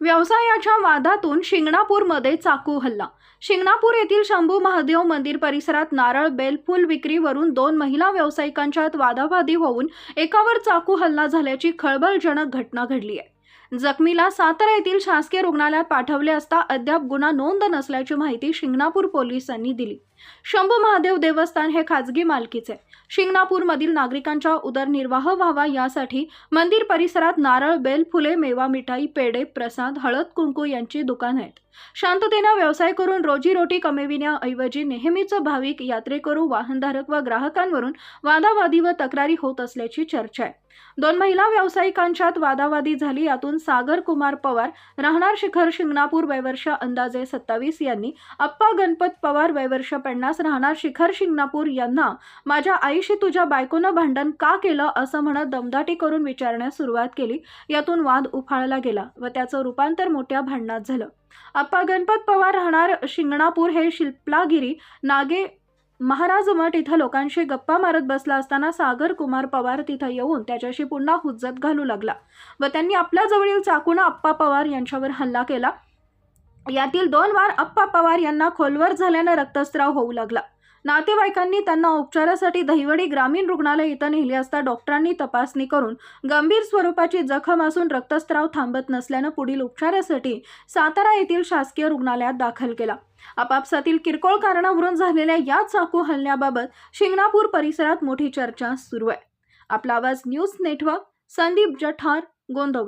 व्यवसायाच्या वादातून शिंगणापूरमध्ये चाकू हल्ला. शिंगणापूर येथील शंभू महादेव मंदिर परिसरात नारळ बेलफूल विक्रीवरून दोन महिला व्यावसायिकांच्यात वादावादी होऊन एकावर चाकू हल्ला झाल्याची खळबळजनक घटना घडली आहे. जखमीला सातारा येथील शासकीय रुग्णालयात पाठवले असता अद्याप गुन्हा नोंद नसल्याची माहिती शिंगणापूर पोलिसांनी दिली. शंभू महादेव देवस्थान हे खाजगी मालकीचे. शिंगणापूरमधील नागरिकांचा उदरनिर्वाह व्हावा यासाठी मंदिर परिसरात नारळ बेल फुले मेवा मिठाई पेढे प्रसाद हळद कुंकू यांची दुकान आहेत. शांततेनं व्यवसाय करून रोजीरोटी कमविण्याऐवजी नेहमीच भाविक यात्रेकरू वाहनधारक व ग्राहकांवरून वादावादी व तक्रारी होत असल्याची चर्चा आहे. दोन महिला व्यावसायिकांच्यात वादावादी झाली. यातून सागर कुमार पवार राहणार शिखर शिंगणापूर वयवर्ष अंदाजे सत्तावीस यांनी अप्पा गणपत पवार वयवर्ष पन्नास राहणार शिखर शिंगणापूर यांना माझ्या आईशी तुझ्या बायकोनं भांडण का केलं? असं म्हणत दमदाटी करून विचारण्यास सुरुवात केली. यातून वाद उफाळला गेला व त्याचं रूपांतर मोठ्या भांडणात झालं. अप्पा गणपत पवार राहणार शिंगणापूर हे शिल्पलागिरी नागे महाराज मठ इथं लोकांशी गप्पा मारत बसला असताना सागर कुमार पवार तिथं येऊन त्याच्याशी पुन्हा हुज्जत घालू लागला व त्यांनी आपल्या जवळील चाकून अप्पा पवार यांच्यावर हल्ला केला. यातील दोन वार अप्पा पवार यांना खोलवर झाल्यानं रक्तस्राव होऊ लागला. नातेवाईकांनी त्यांना उपचारासाठी दहिवडी ग्रामीण रुग्णालय इथं नेले असता डॉक्टरांनी तपासणी करून गंभीर स्वरूपाची जखम असून रक्तस्त्राव थांबत नसल्यानं पुढील उपचारासाठी सातारा येथील शासकीय रुग्णालयात दाखल केला. आपापसातील किरकोळ कारणावरून झालेल्या या चाकू हल्ल्याबाबत शिंगणापूर परिसरात मोठी चर्चा सुरू आहे. आपला आवाज न्यूज नेटवर्क संदीप जठार गोंदवली.